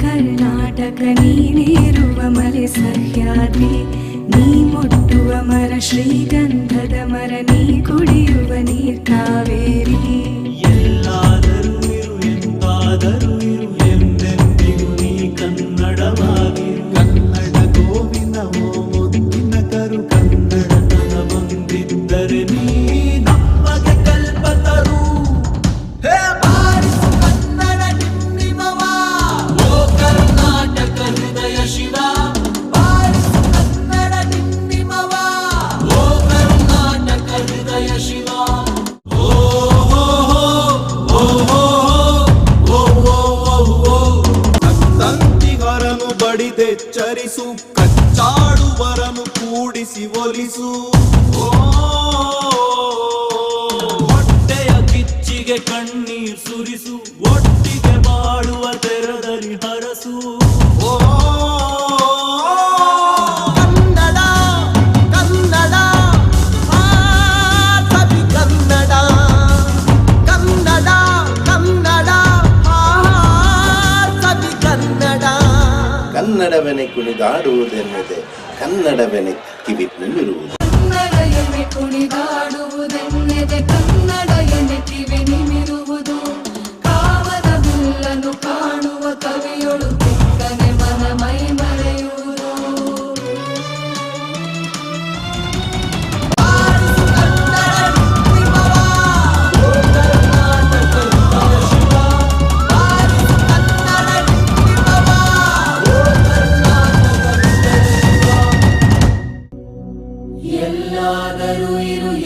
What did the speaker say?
ಕರ್ನಾಟಕ ನೀನೇರುವ ಮಲೆ ಸಹ್ಯಾದ್ರಿ ನೀ ಮುಟ್ಟುವ ಮರ ಶ್ರೀಗ ಕಚ್ಚಾಡುವರನು ಕೂಡಿಸಿ ಒಲಿಸು. ಹೊಟ್ಟೆಯ ಕಿಚ್ಚಿಗೆ ಕಣ್ಣೀರ್ ಸುರಿಸು. ಒಟ್ಟಿಗೆ ಕನ್ನಡವೆನೆ ಕುಣಿದಾಡುವುದೆನ್ನದೆ ಕನ್ನಡವೆನೆ ಕಿವಿ ನಿಮಿರುವುದು ಕನ್ನಡ ಎನೆ ಕುಣಿದಾಡುವುದೆನ್ನೆದೆ ಕನ್ನಡ ಎನೆ